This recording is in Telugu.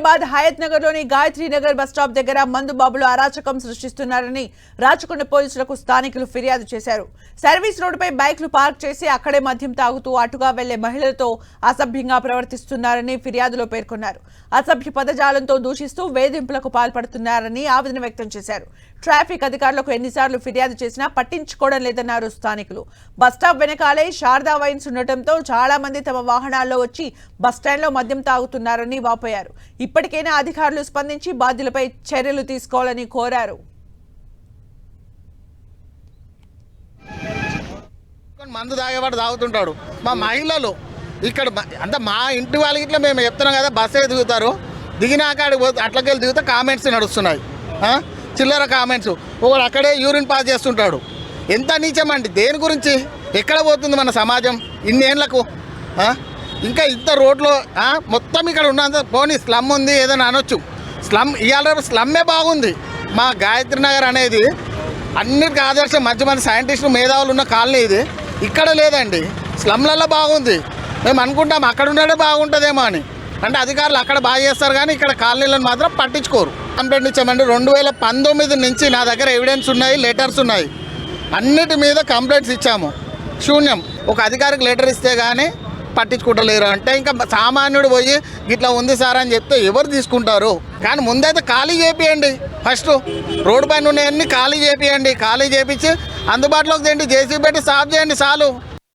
హైదరాబాద్ హయత్ నగర్లోని గాయత్రి నగర్ బస్ స్టాప్ దగ్గర మందు బాబులు అరాచకం సృష్టిస్తున్నారని రాచకొండ పోలీసులకు స్థానికులు ఫిర్యాదు చేశారు. సర్వీస్ రోడ్డుపై బైక్లు పార్క్ చేసి అక్కడే మద్యం తాగుతూ అటుగా వెళ్ళే మహిళలతో అసభ్యంగా ప్రవర్తిస్తున్నారని ఫిర్యాదులో పేర్కొన్నారు. అసభ్య పదజాలంతో దూషిస్తూ వేధింపులకు పాల్పడుతున్నారని ఆవేదన వ్యక్తం చేశారు. ట్రాఫిక్ అధికారులకు ఎన్నిసార్లు ఫిర్యాదు చేసినా పట్టించుకోవడం లేదన్నారు స్థానికులు. బస్టాప్ వెనకాలే శారదా వైన్స్ ఉండటంతో చాలా మంది తమ వాహనాల్లో వచ్చి బస్టాండ్లో మద్యం తాగుతున్నారని వాపోయారు. ఇప్పటికైనా అధికారులు స్పందించి బాధ్యులపై చర్యలు తీసుకోవాలని కోరారు. మందు తాగేవాడు తాగుతుంటాడు. మా మహిళలు ఇక్కడ అంటే మా ఇంటి వాళ్ళకి ఇట్లా మేము చెప్తున్నాం కదా బస్సే దిగుతారు? దిగినాక పోతే అట్లకెళ్ళి దిగితే కామెంట్స్ నడుస్తున్నాయి. చిల్లర కామెంట్స్ ఒకడు అక్కడే యూరిన్ పాస్ చేస్తుంటాడు. ఎంత నీచమండి? దేని గురించి? ఎక్కడ పోతుంది మన సమాజం? ఇన్నేళ్ళకు ఇంకా ఇంత రోడ్లో మొత్తం ఇక్కడ ఉన్నంత పోనీ స్లమ్ ఉంది ఏదైనా అనొచ్చు. స్లమ్ ఇవాళ స్లమ్మే బాగుంది. మా గాయత్రి నగర్ అనేది అన్నిటికీ ఆదర్శం. మంచి మంచి సైంటిస్టులు మేధావులు ఉన్న కాలనీ ఇది. ఇక్కడ లేదండి. స్లమ్లలో బాగుంది. మేము అనుకుంటాం అక్కడ ఉండడే బాగుంటుందేమో అని. అంటే అధికారులు అక్కడ బాగా చేస్తారు కానీ ఇక్కడ కాలనీలను మాత్రం పట్టించుకోరు. కంప్లైంట్ ఇచ్చామండి రెండు వేల పంతొమ్మిది నుంచి నా దగ్గర ఎవిడెన్స్ ఉన్నాయి లెటర్స్ ఉన్నాయి. అన్నిటి మీద కంప్లైంట్స్ ఇచ్చాము. శూన్యం. ఒక అధికారికి లెటర్ ఇస్తే కానీ పట్టించుకుంటలేరు అంటే ఇంకా సామాన్యుడు పోయి ఇట్లా ఉంది సార్ అని చెప్తే ఎవరు తీసుకుంటారు? కానీ ముందైతే ఖాళీ చేపియండి. ఫస్ట్ రోడ్డు పైన ఉన్నాయన్నీ ఖాళీ చేపియండి. ఖాళీ చేపించి అందుబాటులోకి తెండి జేసీ పెట్టి సాఫ్ చేయండి చాలు.